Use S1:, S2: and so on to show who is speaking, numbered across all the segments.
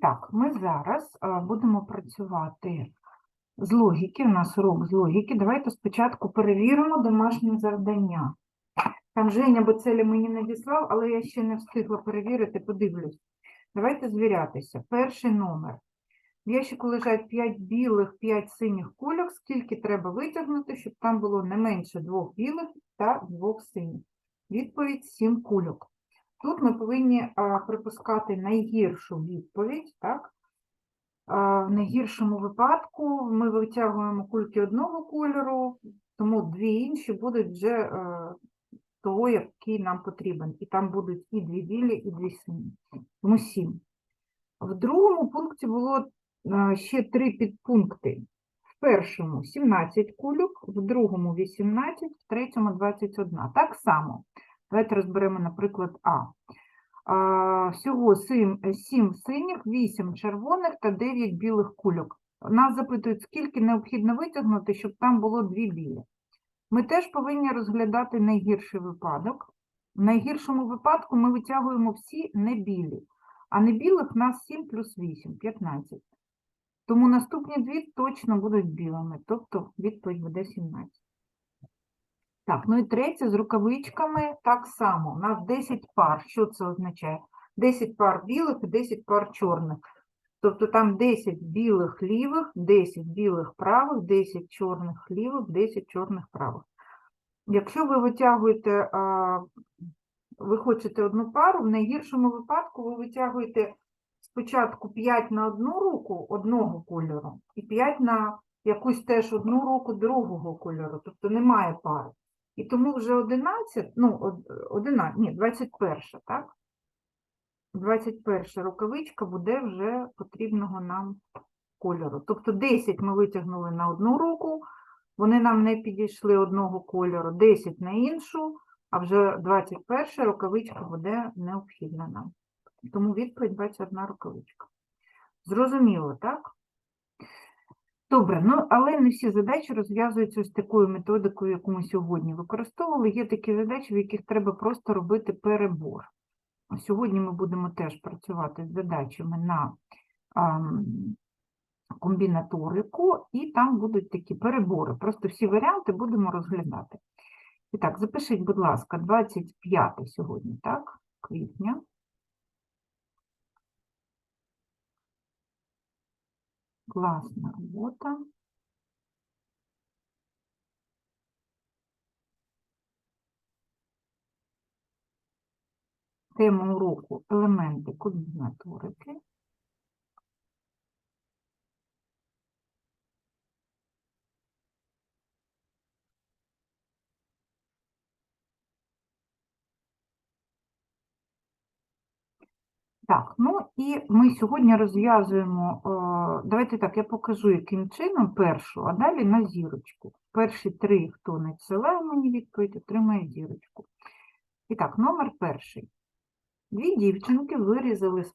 S1: Так, ми зараз е, будемо працювати з логіки. У нас урок з логіки. Давайте спочатку перевіримо домашнє завдання. Там Женя Боцеля мені надіслав, але я ще не встигла перевірити, подивлюсь. Давайте звірятися. Перший номер. В ящику лежать 5 білих, 5 синіх кульок. Скільки треба витягнути, щоб там було не менше двох білих та двох синіх? Відповідь 7 кульок. Тут ми повинні припускати найгіршу відповідь, так? В найгіршому випадку ми витягуємо кульки одного кольору, тому дві інші будуть вже того, який нам потрібен. І там будуть і дві білі, і дві сині. Тому сім. В другому пункті було ще три підпункти. В першому 17 кульок, в другому 18, в третьому 21. Так само. Давайте розберемо, наприклад, А. Всього 7, 7 синіх, 8 червоних та 9 білих кульок. Нас запитують, скільки необхідно витягнути, щоб там було дві білі. Ми теж повинні розглядати найгірший випадок. В найгіршому випадку ми витягуємо всі небілі, а небілих в нас 7 плюс 8, 15. Тому наступні дві точно будуть білими, тобто відповідь буде 17. Так, ну і третє з рукавичками так само. У нас 10 пар. Що це означає? 10 пар білих і 10 пар чорних. Тобто там 10 білих лівих, 10 білих правих, 10 чорних лівих, 10 чорних правих. Якщо ви витягуєте, ви хочете одну пару, в найгіршому випадку ви витягуєте спочатку 5 на одну руку одного кольору і 5 на якусь теж одну руку другого кольору, тобто немає пари. І тому вже 11, ну, 11, ні, 21, так? 21 рукавичка буде вже потрібного нам кольору. Тобто 10 ми витягнули на одну руку, вони нам не підійшли одного кольору, 10 на іншу, а вже 21 рукавичка буде необхідна нам. Тому відповідь 21 рукавичка. Зрозуміло, так? Добре, ну але не всі задачі розв'язуються ось такою методикою, яку ми сьогодні використовували. Є такі задачі, в яких треба просто робити перебор. Сьогодні ми будемо теж працювати з задачами на ам, комбінаторику, і там будуть такі перебори. Просто всі варіанти будемо розглядати. І так, запишіть, будь ласка, 25 сьогодні, так, квітня. Класна робота. Тема уроку елементи комбінаторики. Так, ну і ми сьогодні розв'язуємо, е, давайте так, я покажу, яким чином першу, а далі на зірочку. Перші три, хто надсилає мені відповідь, отримає зірочку. І так, номер перший. Дві дівчинки вирізали з,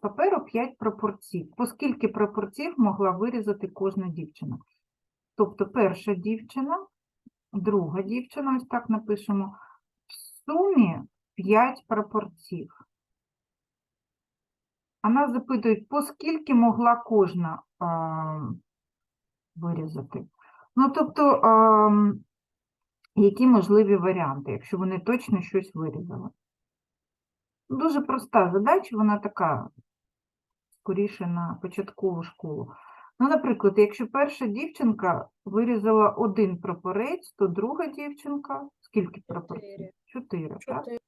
S1: паперу 5 пропорцій. По скільки пропорцій могла вирізати кожна дівчина? Тобто перша дівчина, друга дівчина, ось так напишемо, в сумі 5 пропорцій. А нас запитують, по скільки могла кожна а, вирізати. Ну, тобто, а, які можливі варіанти, якщо вони точно щось вирізали. Дуже проста задача, вона така, скоріше на початкову школу. Ну, наприклад, якщо перша дівчинка вирізала один прапорець, то друга дівчинка, скільки прапорців? Чотири, так?
S2: Чотири,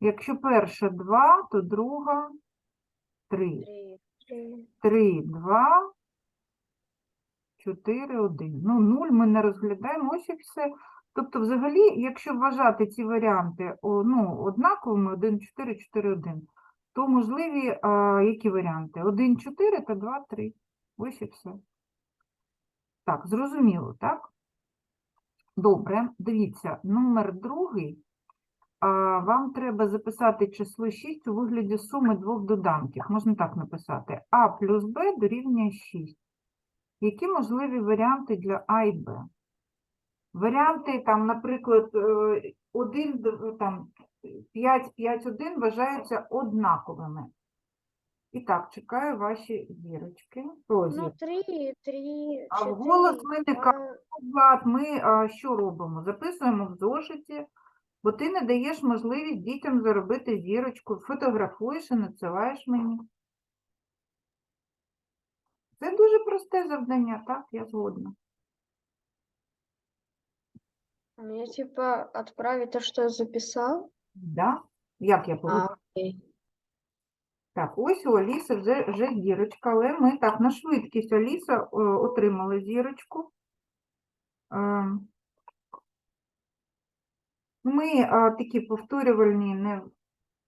S1: Якщо перша два, то друга три.
S2: три,
S1: 3, 2, 4, 1. Ну, 0 ми не розглядаємо, ось і все. Тобто, взагалі, якщо вважати ці варіанти ну, однаковими, 1, 4, 4, 1, то можливі а, які варіанти? 1, 4 та 2, 3. Ось і все. Так, зрозуміло, так? Добре, дивіться, номер другий. Вам треба записати число 6 у вигляді суми двох доданків. Можна так написати. А плюс Б дорівнює 6. Які можливі варіанти для А і Б? Варіанти, там, наприклад, 1, там, 5, 5, 1 вважаються однаковими. І так, чекаю ваші зірочки.
S2: Ну, три, три,
S1: А
S2: чотири,
S1: вголос ми не кажемо, ми а, що робимо? Записуємо в зошиті, бо ти не даєш можливість дітям заробити зірочку, фотографуєш і надсилаєш мені. Це дуже просте завдання, так, я згодна.
S2: Мне типа отправить то, что я записал?
S1: Да? Як я повинна?
S2: Окей.
S1: Так, ось у Аліси вже, вже зірочка, але ми так на швидкість Аліса е, отримала зірочку. Е, Ми е, такі повторювальні не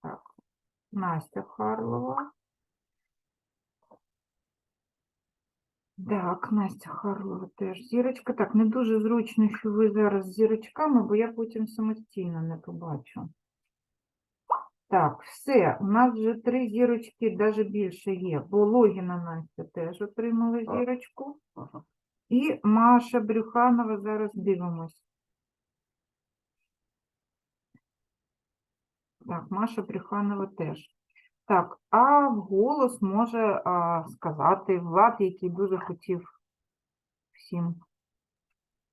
S1: так. Настя Харлова. Так, Настя Харлова теж зірочка. Так, не дуже зручно, що ви зараз з зірочками, бо я потім самостійно не побачу. Так, все, у нас вже три зірочки, навіть більше є, бо Логіна Настя теж отримала зірочку. І Маша Брюханова, зараз дивимось. Так, Маша Брюханова теж. Так, а вголос може а, сказати Влад, який дуже хотів всім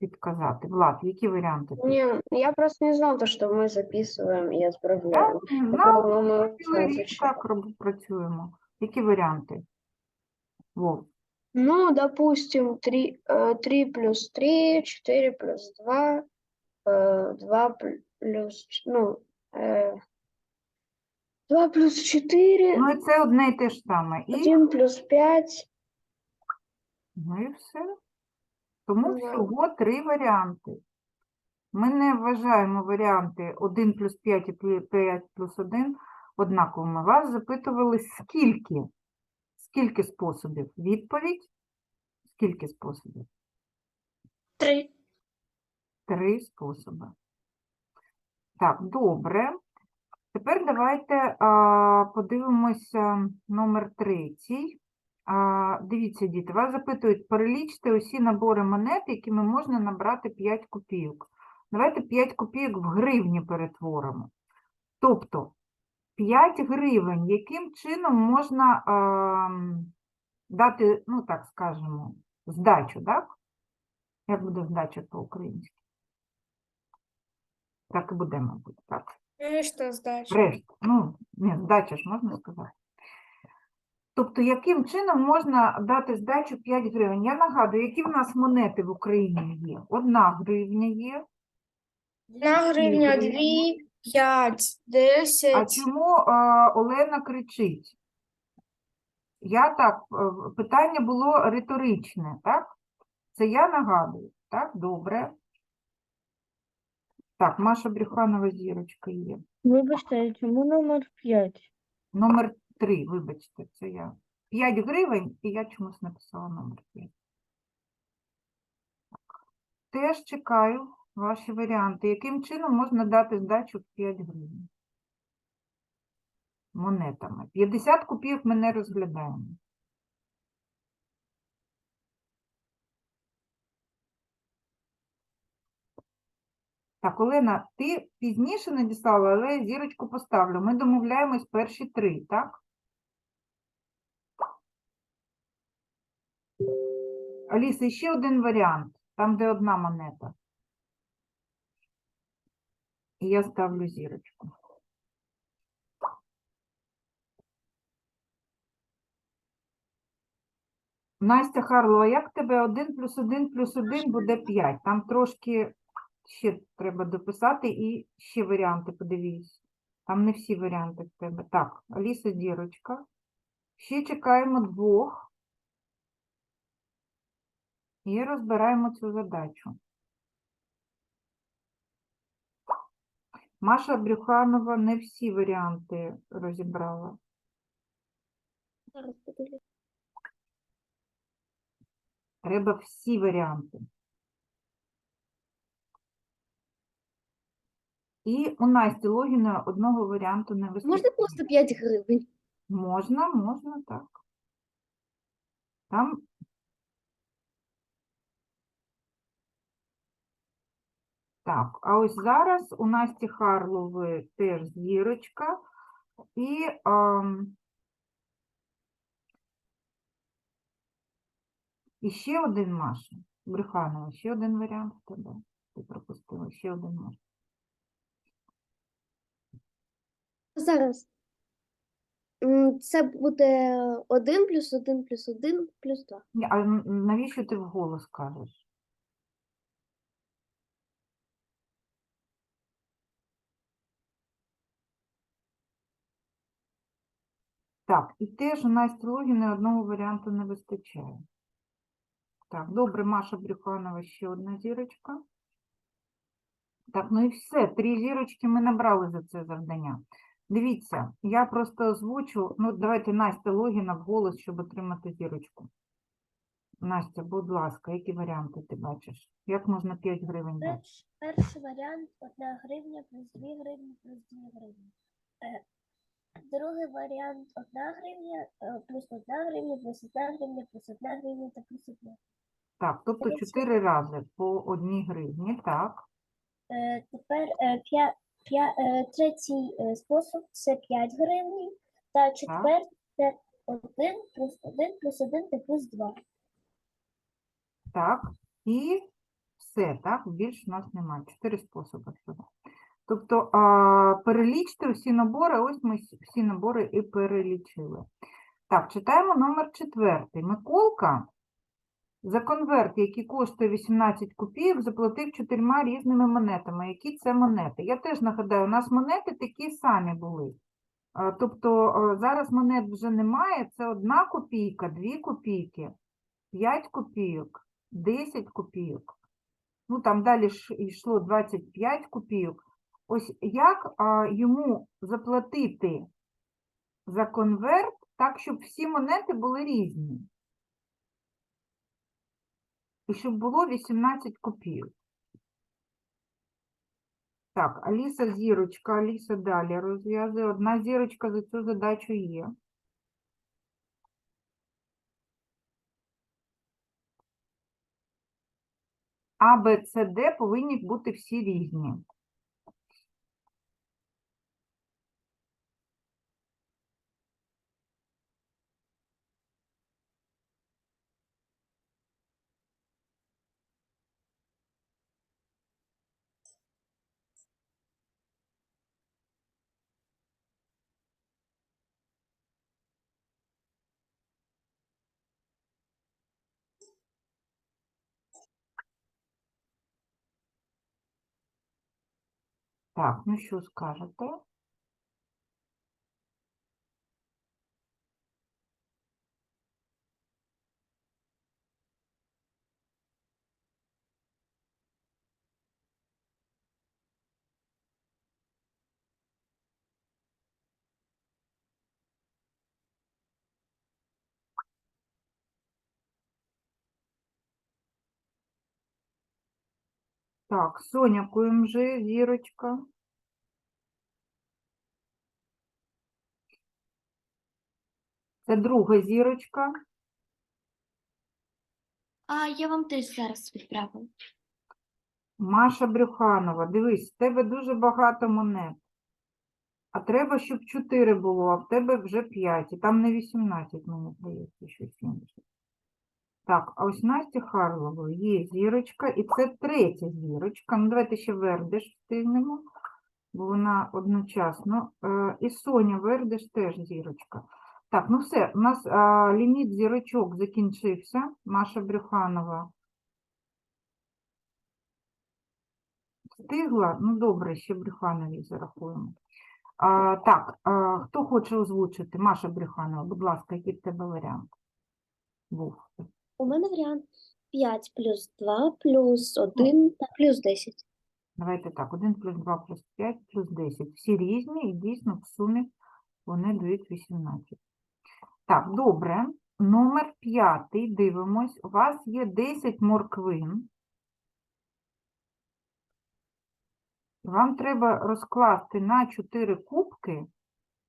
S1: підказати. Влад, які варіанти? тут?
S2: Не, я просто не знал то, что мы записываем и
S1: Я
S2: отправляем.
S1: не
S2: Я
S1: знала,
S2: думала, мы
S1: цілий
S2: устно
S1: рік
S2: зачем.
S1: так роб- працюємо. Які варіанти? Вов.
S2: Ну, допустим, 3, 3 плюс 3, 4 плюс 2, 2 плюс, ч- ну, э, 2 плюс 4,
S1: Ну, і це одне і те ж саме. І
S2: 1 плюс 5.
S1: Ну і все. Тому
S2: Да.
S1: всього три варіанти. Ми не вважаємо варіанти 1 плюс 5 і 5 плюс 1 однаковими. Вас запитували, скільки? Скільки способів? Відповідь? Скільки способів?
S2: 3.
S1: Три способи. Так, добре. Тепер давайте а, подивимося номер третій. А, дивіться, діти, вас запитують, перелічте усі набори монет, якими можна набрати 5 копійок. Давайте 5 копійок в гривні перетворимо. Тобто 5 гривень, яким чином можна а, дати, ну так скажемо, здачу, так? Як буде здача по-українськи? Так і буде, мабуть, так.
S2: Что сдача?
S1: Решта. Ну, ні, здача ж можна сказати. Тобто, яким чином можна дати здачу 5 гривень? Я нагадую, які в нас монети в Україні є? Одна гривня є.
S2: Одна
S1: гривня, дві,
S2: п'ять,
S1: А чому а, Олена кричить? Я так, е, питання було риторичне, так? Це я нагадую, так? Добре. Так, Маша Брюханова зірочка є.
S3: Вибачте, чому номер 5?
S1: Номер 3, вибачте, це я. 5 гривень, і я чомусь написала номер 5. Теж чекаю ваші варіанти. Яким чином можна дати здачу в 5 гривень? Монетами. 50 копійок ми не розглядаємо. Так, Олена, ти пізніше надіслала, але я зірочку поставлю. Ми домовляємось перші три, так? Аліса, ще один варіант, там, де одна монета. І я ставлю зірочку. Настя Харлова, як тебе 1 плюс 1 плюс 1 буде 5? Там трошки ще треба дописати і ще варіанти подивись. Там не всі варіанти в тебе. Так, Аліса Дірочка. Ще чекаємо двох. І розбираємо цю задачу. Маша Брюханова не всі варіанти розібрала. Треба всі варіанти. І у Насті Логіна одного варіанту не вистачає.
S2: Можна просто 5 гривень?
S1: Можна, можна, так. Там Так, а ось зараз у Насті Харлови теж зірочка, і ем, а, ще один Маша. Бреханова, ще один варіант в тебе. Ти пропустила, ще один Маша.
S4: Зараз. Це буде 1 плюс 1 плюс 1 плюс 2.
S1: Ні, А навіщо ти вголос кажеш? Так, і теж у нас Логіни одного варіанту не вистачає. Так, добре, Маша Брюханова, ще одна зірочка. Так, ну і все, три зірочки ми набрали за це завдання. Дивіться, я просто озвучу, ну давайте Настя Логіна в голос, щоб отримати зірочку. Настя, будь ласка, які варіанти ти бачиш? Як можна 5 гривень дати?
S5: Перш, перший варіант 1 гривня плюс 2 гривні плюс 2 гривні. Е, Другий варіант 1 гривня е, плюс 1 гривня плюс 1 гривня плюс 1 гривня та плюс 1.
S1: Так, тобто
S5: Третій.
S1: 4 рази по одній гривні, так.
S5: Е, Тепер е, п'я, е, третій е, спосіб це 5 гривень. Та четвертий це 1 плюс 1 плюс 1 та плюс 2.
S1: Так, і все, так, більш у нас немає. Чотири способи всього. Тобто, а, перелічте всі набори, ось ми всі набори і перелічили. Так, читаємо номер четвертий. Миколка за конверт, який коштує 18 копійок, заплатив чотирма різними монетами. Які це монети? Я теж нагадаю, у нас монети такі самі були. Тобто зараз монет вже немає, це одна копійка, дві копійки, 5 копійок, 10 копійок. Ну, там далі йшло 25 копійок. Ось як йому заплатити за конверт так, щоб всі монети були різні? І щоб було 18 копійок. Так, Аліса зірочка, Аліса далі розв'язує. Одна зірочка за цю задачу є. А, Б, С, Д повинні бути всі різні. Так, ну що скажете? Так, Соня КМЖ, зірочка. Це друга зірочка.
S6: А я вам теж зараз відправила.
S1: Маша Брюханова, дивись, в тебе дуже багато монет. А треба, щоб 4 було, а в тебе вже 5. І там не 18, мені здається, щось інше. Так, а ось Настя Харлова є зірочка, і це третя зірочка. Ну, давайте ще Вердиш встигнемо, бо вона одночасно. Е, і Соня Вердиш теж зірочка. Так, ну все, у нас а, ліміт зірочок закінчився. Маша Брюханова встигла. Ну, добре, ще Брюхановій зарахуємо. А, так, а, хто хоче озвучити? Маша Брюханова, будь ласка, який в тебе варіант був?
S4: У мене варіант 5 плюс 2 плюс 1 та плюс 10.
S1: Давайте так, 1 плюс 2 плюс 5 плюс 10. Всі різні і дійсно в сумі вони дають 18. Так, добре. Номер п'ятий, дивимось. У вас є 10 морквин. Вам треба розкласти на 4 кубки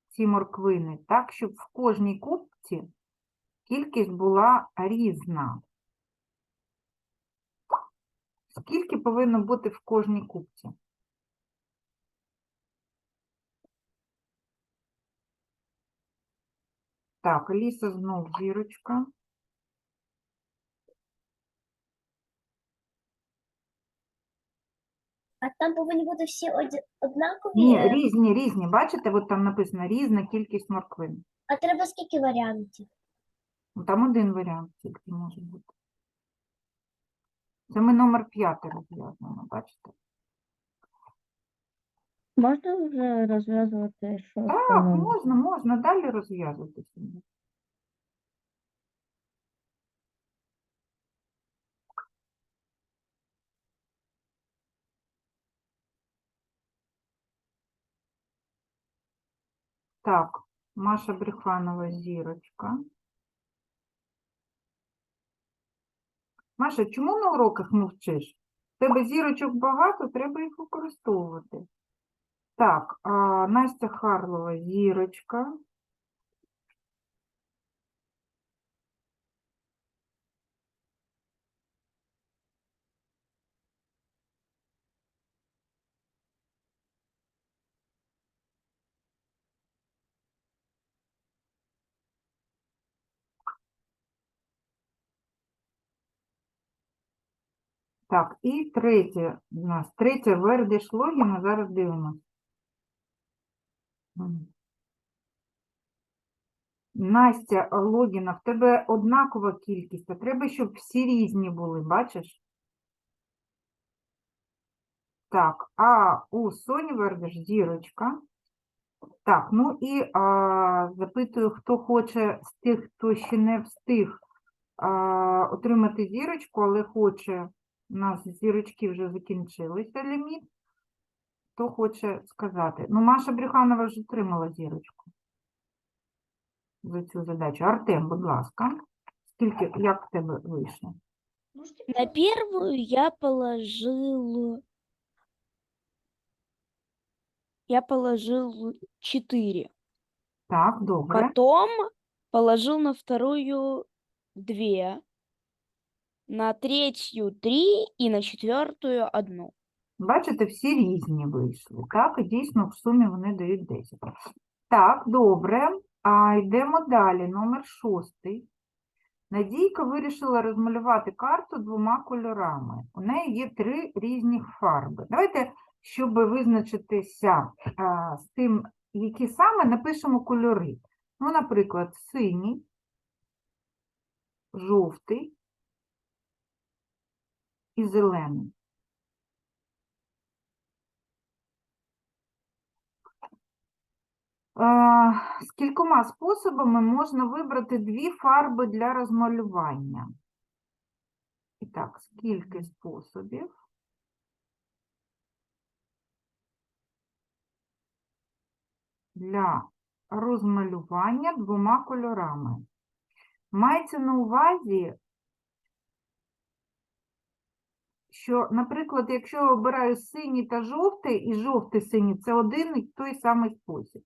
S1: ці морквини, так, щоб в кожній кубці кількість була різна. Скільки повинно бути в кожній купці? Так, Ліса знов зірочка.
S5: А там повинні бути всі однакові?
S1: Ні, різні, різні. Бачите, от там написано різна кількість морквин.
S5: А треба скільки варіантів?
S1: Ну, Там один варіант тільки може бути. Це ми номер п'ятий розв'язуємо, бачите?
S3: Можна вже розв'язувати шостий
S1: Так, можна, можна далі розв'язувати. собі. Так, Маша Бреханова, зірочка. Маша, чому на уроках мовчиш? Тебе зірочок багато, треба їх використовувати. Так, а, Настя Харлова, зірочка. Так, і третє у нас. Третє Вердиш Логіна, зараз дивимося. Настя Логіна, в тебе однакова кількість, а треба, щоб всі різні були, бачиш? Так, а у Соні Вердиш зірочка. Так, ну і а, запитую, хто хоче з тих, хто ще не встиг а, отримати зірочку, але хоче, у нас зірочки вже закінчилися ліміт. Хто хоче сказати? Ну, Маша Брюханова вже отримала зірочку за цю задачу. Артем, будь ласка, скільки, як в тебе вийшло?
S7: На первую я положил... Я положил 4.
S1: Так, добре.
S7: Потом положил на вторую 2. На третью 3 и на четвертую 1.
S1: Бачите, всі різні вийшли, так? І дійсно в сумі вони дають 10. Так, добре. А йдемо далі. Номер шостий. Надійка вирішила розмалювати карту двома кольорами. У неї є три різні фарби. Давайте, щоб визначитися а, з тим, які саме, напишемо кольори. Ну, наприклад, синій, жовтий і зелений. З кількома способами можна вибрати дві фарби для розмалювання. І так, скільки способів? Для розмалювання двома кольорами. Мається на увазі, що, наприклад, якщо я обираю синій та жовтий, і жовтий синій це один і той самий спосіб.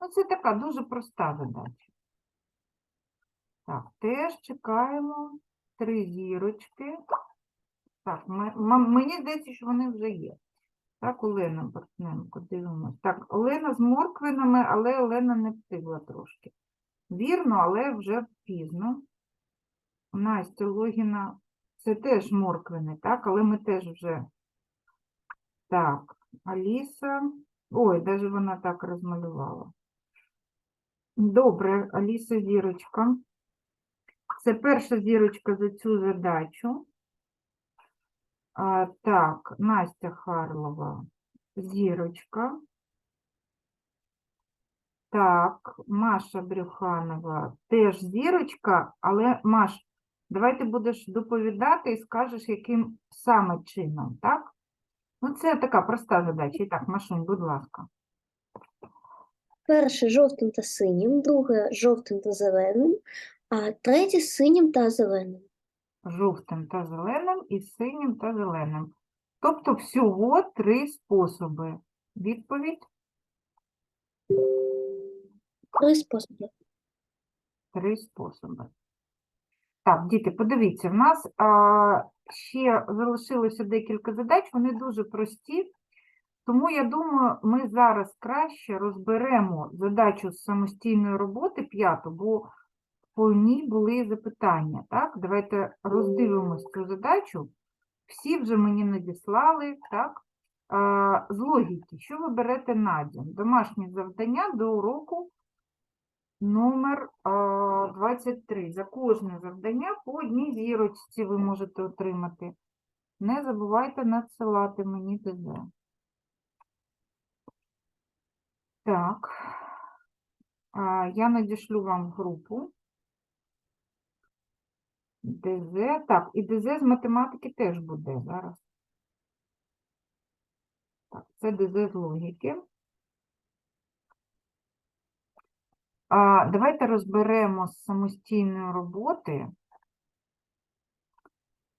S1: Ну, це така дуже проста задача. Так, теж чекаємо три зірочки. Так, мені здається, що вони вже є. Так, Олена Бортненко, дивимось. Так, Олена з морквинами, але Олена не встигла трошки. Вірно, але вже пізно. Настя Логіна, це теж морквини, так, але ми теж вже. Так, Аліса. Ой, навіть вона так розмалювала. Добре, Аліса зірочка. Це перша зірочка за цю задачу. А, так, Настя Харлова, зірочка. Так, Маша Брюханова теж зірочка, але Маш, давай ти будеш доповідати і скажеш, яким саме чином, так? Ну, це така проста задача. І так, Машунь, будь ласка.
S4: Перше жовтим та синім, друге жовтим та зеленим, а третє синім та зеленим.
S1: жовтим та зеленим і синім та зеленим. Тобто всього три способи. Відповідь
S4: Три способи.
S1: три способи. Так, діти, подивіться, в нас а, ще залишилося декілька задач, вони дуже прості, тому я думаю, ми зараз краще розберемо задачу з самостійної роботи п'яту, бо по ній були запитання. Так, давайте роздивимось цю задачу. Всі вже мені надіслали, так? А, з логіки, що ви берете на дім? Домашнє завдання до уроку номер 23. За кожне завдання по одній зірочці ви можете отримати. Не забувайте надсилати мені ТЗ. Так. Я надішлю вам в групу. ДЗ. Так, і ДЗ з математики теж буде зараз. Так, це ДЗ з логіки. А, давайте розберемо з самостійної роботи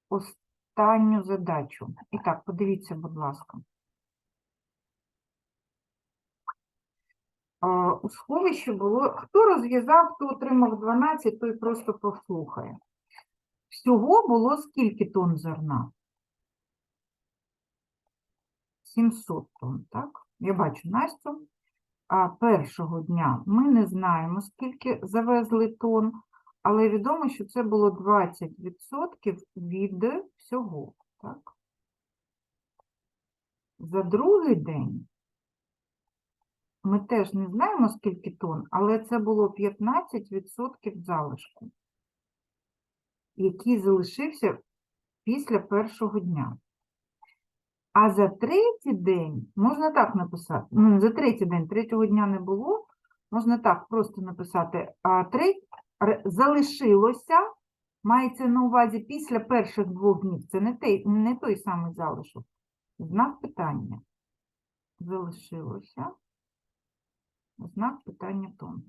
S1: останню задачу. І так, подивіться, будь ласка. А, у сховищі було, хто розв'язав, хто отримав 12, той просто послухає. Всього було скільки тонн зерна? 700 тонн, так? Я бачу Настю. А першого дня ми не знаємо, скільки завезли тонн, але відомо, що це було 20% від всього, так? За другий день ми теж не знаємо, скільки тонн, але це було 15% залишку, який залишився після першого дня. А за третій день можна так написати. Ну, за третій день, третього дня не було. Можна так просто написати. А треть залишилося, мається на увазі після перших двох днів. Це не той, не той самий залишок. Знак питання. Залишилося. Знак питання тон.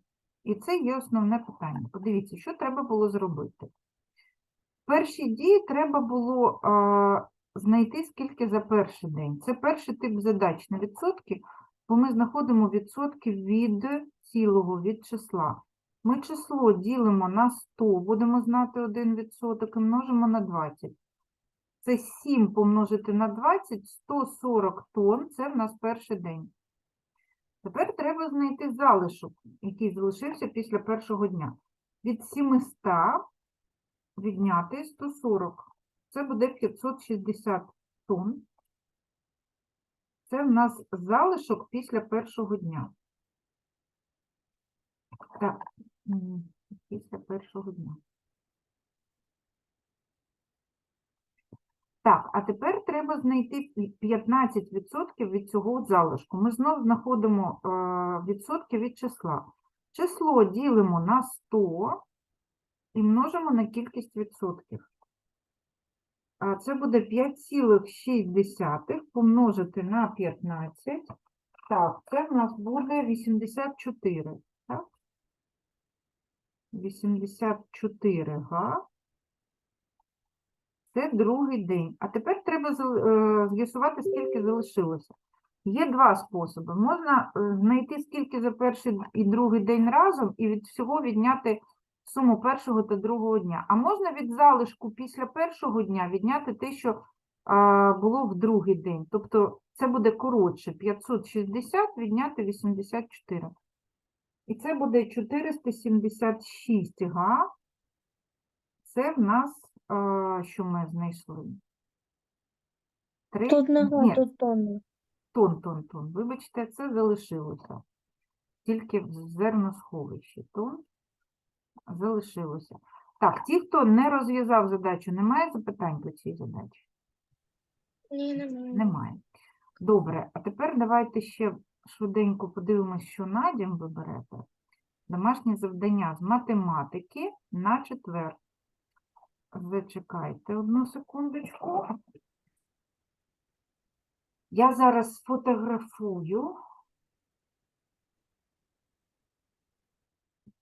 S1: І це є основне питання. Подивіться, що треба було зробити. В першій дії треба було знайти, скільки за перший день. Це перший тип задач на відсотки, бо ми знаходимо відсотки від цілого, від числа. Ми число ділимо на 100, будемо знати 1 відсоток і множимо на 20. Це 7 помножити на 20, 140 тонн, це в нас перший день. Тепер треба знайти залишок, який залишився після першого дня. Від 700 відняти 140. Це буде 560 тонн. Це в нас залишок після першого дня. Так, після першого дня. Так, а тепер треба знайти 15% від цього залишку. Ми знову знаходимо е, відсотки від числа. Число ділимо на 100 і множимо на кількість відсотків. Це буде 5,6 помножити на 15. Так, це в нас буде 84. Так? 84 га. Це другий день. А тепер треба е, з'ясувати, скільки залишилося. Є два способи. Можна е, знайти, скільки за перший і другий день разом, і від всього відняти суму першого та другого дня. А можна від залишку після першого дня відняти те, що було в другий день. Тобто це буде коротше 560 відняти 84. І це буде 476 га. Це в нас, що ми знайшли? Три...
S3: Тут нога, тут тонна.
S1: тон, тон, тон. Вибачте, це залишилося. Тільки в зерносховищі. Тон залишилося. Так, ті, хто не розв'язав задачу, немає запитань по цій задачі?
S2: Ні, немає.
S1: Немає. Добре, а тепер давайте ще швиденько подивимося, що на дім ви берете. Домашнє завдання з математики на четвер. Зачекайте одну секундочку. Я зараз сфотографую.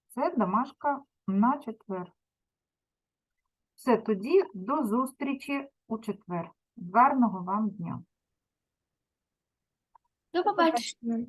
S1: Це домашка на четвер. Все, тоді до зустрічі у четвер. Гарного вам дня. До побачення.